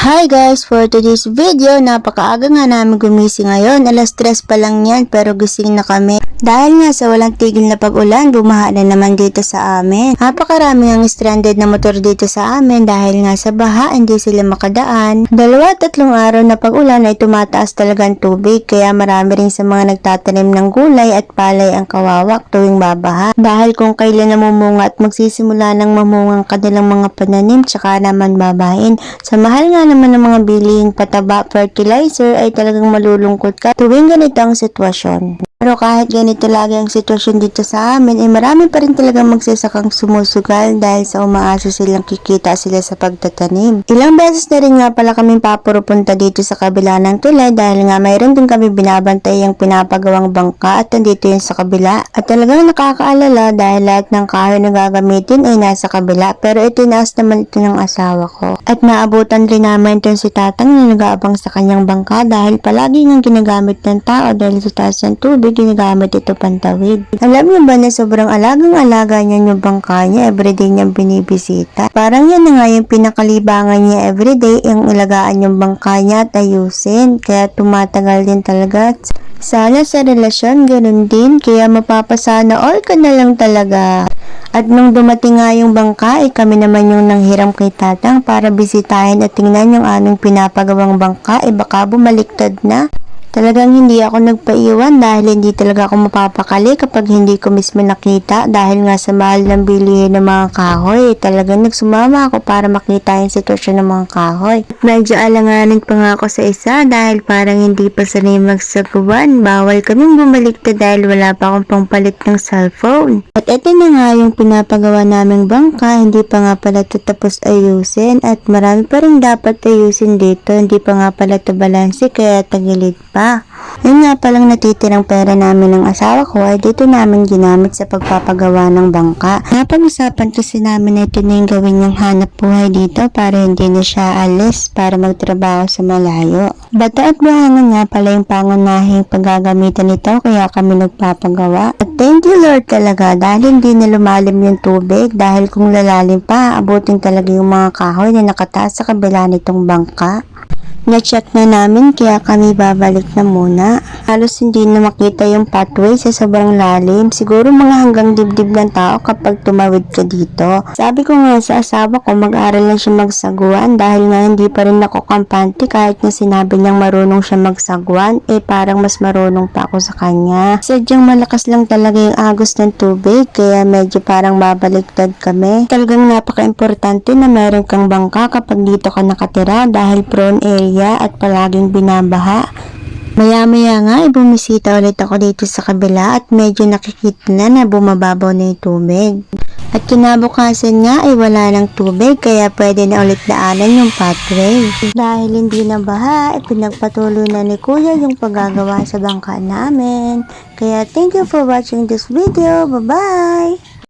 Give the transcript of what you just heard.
Hi guys! For today's video, napakaaga nga namin gumising ngayon. Alas 3 pa lang yan pero gising na kami. Dahil nga sa walang tigil na pag-ulan, bumaha na naman dito sa amin. Napakarami ang stranded na motor dito sa amin dahil nga sa baha, hindi sila makadaan. Dalawa at tatlong araw na pag-ulan ay tumataas talaga ang tubig kaya marami rin sa mga nagtatanim ng gulay at palay ang kawawak tuwing babaha. Dahil kung kailan namumunga at magsisimula ng mamunga ang kanilang mga pananim tsaka naman babahin. Sa mahal nga naman ng mga bilihing pataba fertilizer ay talagang malulungkot ka tuwing ganito ang sitwasyon. Pero kahit ganito lagi ang sitwasyon dito sa amin, ay marami pa rin talagang magsasakang sumusugal dahil sa umaasa silang kikita sila sa pagtatanim. Ilang beses na rin nga pala kami papurupunta dito sa kabila ng tulay dahil nga mayroon din kami binabantay yung pinapagawang bangka at nandito yun sa kabila. At talagang nakakaalala dahil lahat ng kahoy na gagamitin ay nasa kabila pero itinaas naman ito ng asawa ko. At naabutan rin namin ito si tatang na nag-aabang sa kanyang bangka dahil palagi nga ginagamit ng tao dahil sa taas ng tubig ginagamit ito pantawid. Alam niyo ba na sobrang alagang-alaga niya yung bangka niya, everyday niyang binibisita. Parang yan na nga yung pinakalibangan niya everyday, yung ilagaan yung bangka niya at ayusin. Kaya tumatagal din talaga. Sana sa relasyon, ganun din. Kaya mapapasana all ka na lang talaga. At nung dumating nga yung bangka, eh, kami naman yung nanghiram kay tatang para bisitahin at tingnan yung anong pinapagawang bangka, eh baka bumaliktad na. Talagang hindi ako nagpaiwan dahil hindi talaga ako mapapakali kapag hindi ko mismo nakita dahil nga sa mahal ng bilihin ng mga kahoy. Talagang nagsumama ako para makita yung sitwasyon ng mga kahoy. Medyo alanganin pa nga ako sa isa dahil parang hindi pa sanay magsagawan. Bawal kaming bumaliktad dahil wala pa akong pangpalit ng cellphone. At ito na nga yung pinapagawa naming bangka, hindi pa nga pala ito tapos ayusin at marami pa rin dapat ayusin dito. Hindi pa nga pala ito balanse kaya tagilid pa. Yun nga palang natitirang pera namin ng asawa ko ay dito namin ginamit sa pagpapagawa ng bangka. Napag-usapan kasi namin na ito na yung gawin niyang hanap buhay dito para hindi na siya alis para magtrabaho sa malayo. Bato at buhangin nga pala yung pangunahing paggagamitan nito kaya kami nagpapagawa. At thank you Lord talaga dahil hindi na lumalim yung tubig dahil kung lalalim pa, abutin talaga yung mga kahoy na nakataas sa kabila nitong bangka. Na-check na namin kaya kami babalik na muna. Halos hindi na makita yung pathway sa sobrang lalim. Siguro mga hanggang dibdib ng tao kapag tumawid ka dito. Sabi ko nga sa asawa ko mag-aral lang siya magsaguan dahil nga hindi pa rin ako kampante kahit na sinabi niyang marunong siya magsaguan eh parang mas marunong pa ako sa kanya. Sadyang malakas lang talaga yung agos ng tubig kaya medyo parang babaliktad kami. Talagang napaka-importante na meron kang bangka kapag dito ka nakatira dahil prone area at palaging binabaha. Maya-maya nga, ay bumisita ulit ako dito sa kabila at medyo nakikita na na bumababaw na yung tubig. At kinabukasan nga ay wala ng tubig kaya pwede na ulit daanan yung pathway. Dahil hindi na baha, ay pinagpatuloy na ni Kuya yung paggagawa sa bangka namin. Kaya thank you for watching this video. Bye-bye!